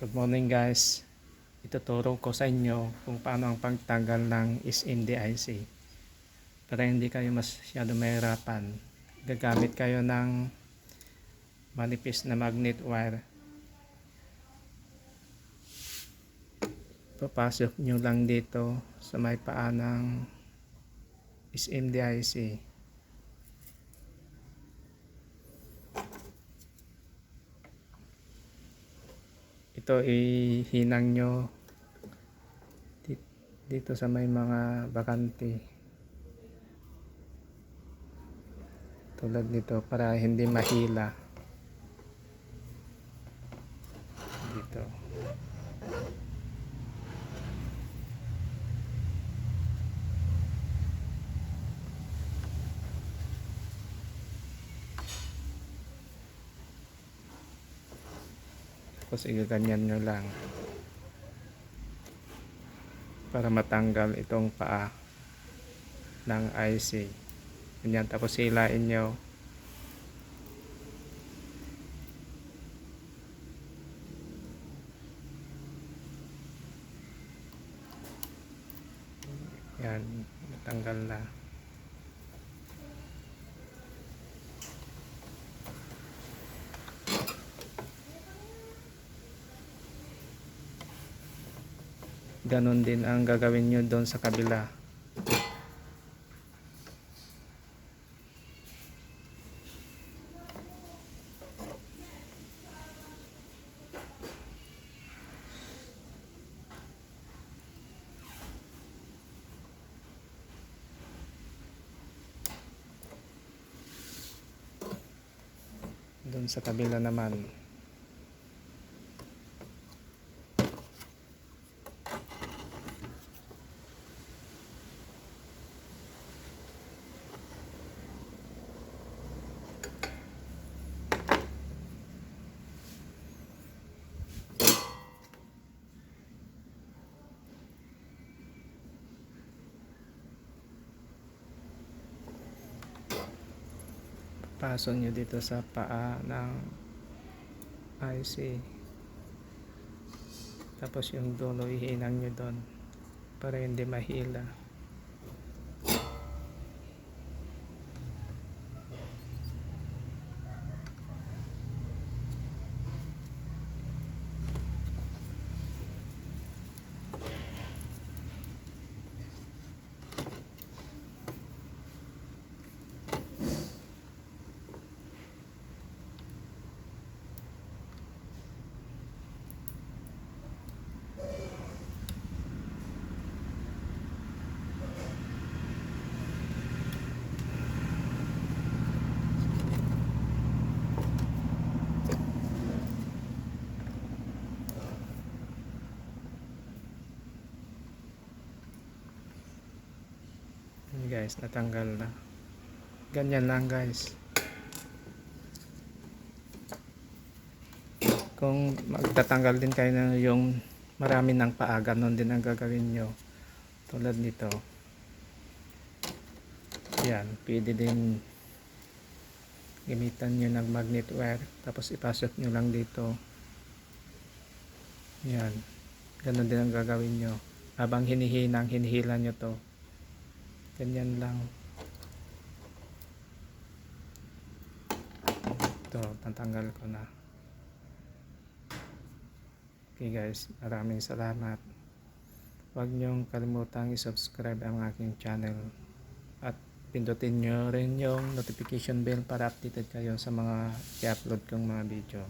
Good morning guys. Ituturo ko sa inyo kung paano ang pagtanggal ng SMDIC. Para hindi kayo masyado mahirapan, gagamit kayo ng manipis na magnet wire. Papasok nyo lang dito sa may paa ng SMDIC. Ito ihinang nyo di- dito sa may mga bakante. Tulad nito para hindi mahila. Dito tapos igaganyan nyo lang. Para matanggal itong paa ng IC ganyan. Tapos hilain nyo. Yan. Natanggal na Ganon din ang gagawin nyo doon sa kabila. Doon sa kabila naman. Pasok nyo dito sa paa ng IC tapos yung dulo ihinang nyo doon para hindi mahila guys natanggal na. Ganyan lang guys. Kung magtatanggal din kayo ng yung marami ng paa ganon din ang gagawin nyo. Tulad nito. Yan pwede din gamitan nyo ng magnet wire tapos ipasok nyo lang dito. Yan ganon din ang gagawin nyo. Habang hinihinang hinihila nyo to ganyan lang. Ito tatanggal ko na. Okay guys. Maraming salamat. Huwag nyong kalimutang i-subscribe ang aking channel. At pindutin nyo rin yung notification bell para updated kayo sa mga i-upload kong mga video